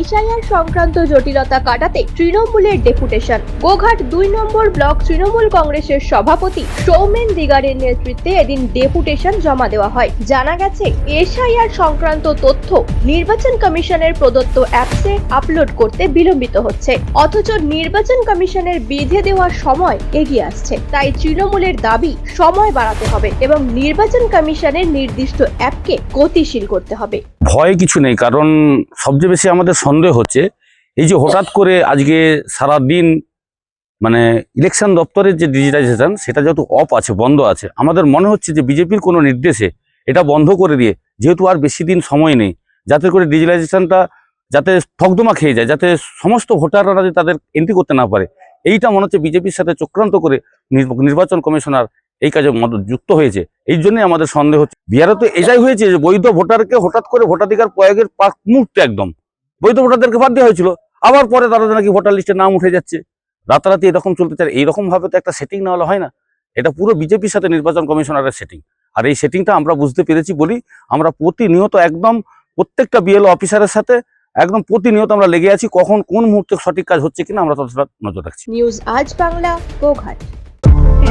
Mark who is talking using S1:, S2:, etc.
S1: এশাইয়ার সংক্রান্ত জটিলতা কাটাতে তৃণমূলের ডেপুটেশন। গোঘাট দুই নম্বর ব্লক তৃণমূল কংগ্রেসের সভাপতি সৌমেন দিগারের নেতৃত্বে এদিন ডেপুটেশন জমা দেওয়া হয়। জানা গেছে এশাইয়ার সংক্রান্ত তথ্য নির্বাচন কমিশনের প্রদত্ত অ্যাপসে আপলোড করতে বিলম্বিত হচ্ছে। অথচ নির্বাচন কমিশনের বিধে দেওয়ার সময় এগিয়ে আসছে। তাই তৃণমূলের দাবি সময় বাড়াতে হবে এবং নির্বাচন কমিশনের নির্দিষ্ট অ্যাপকে গতিশীল করতে হবে।
S2: ভয় কিছু নেই, কারণ সবচেয়ে বেশি আমাদের সন্দেহ হচ্ছে, এই যে হঠাৎ করে আজকে সারা দিন মানে ইলেকশন দপ্তরের যে ডিজিটাইজেশন সেটা যেহেতু অফ আছে, বন্ধ আছে, আমাদের মনে হচ্ছে যে বিজেপির কোনো নির্দেশে এটা বন্ধ করে দিয়ে, যেহেতু আর বেশি দিন সময় নেই, যাতে করে ডিজিটাইজেশনটা যাতে থকদমা খেয়ে যায়, যাতে সমস্ত ভোটাররা যাতে তাদের এন্ট্রি করতে না পারে, এইটা মনে হচ্ছে বিজেপির সাথে চক্রান্ত করে নির্ব- নির্বাচন কমিশনার এই কাজে যুক্ত হয়েছে। এই জন্যই আমাদের সন্দেহ হচ্ছে। বিহারে তো এটাই হয়েছে যে বৈধ ভোটারকে হঠাৎ করে ভোটাধিকার প্রয়োগের পাক মুহূর্তে একদম। বৈধ ভোটারদেরকে বাদ দেওয়া হয়েছিল। আবার পরে তারা নাকি ভোটার লিস্টে নাম উঠে যাচ্ছে। রাতারাতি এরকম চলতে চায়। এইরকম ভাবে তো একটা সেটিং না হলে হয় না। এটা পুরো বিজেপির সাথে নির্বাচন কমিশনারের সেটিং আর এই সেটিংটা আমরা বুঝতে পেরেছি বলি, আমরা প্রতিনিয়ত একদম প্রত্যেকটা বিএলও অফিসারের সাথে একদম প্রতিনিয়ত আমরা লেগে আছি কখন কোন মুহূর্তে সঠিক কাজ হচ্ছে কিনা আমরা ততটা নজর রাখছি।
S1: নিউজ আজ বাংলা, গোঘাট।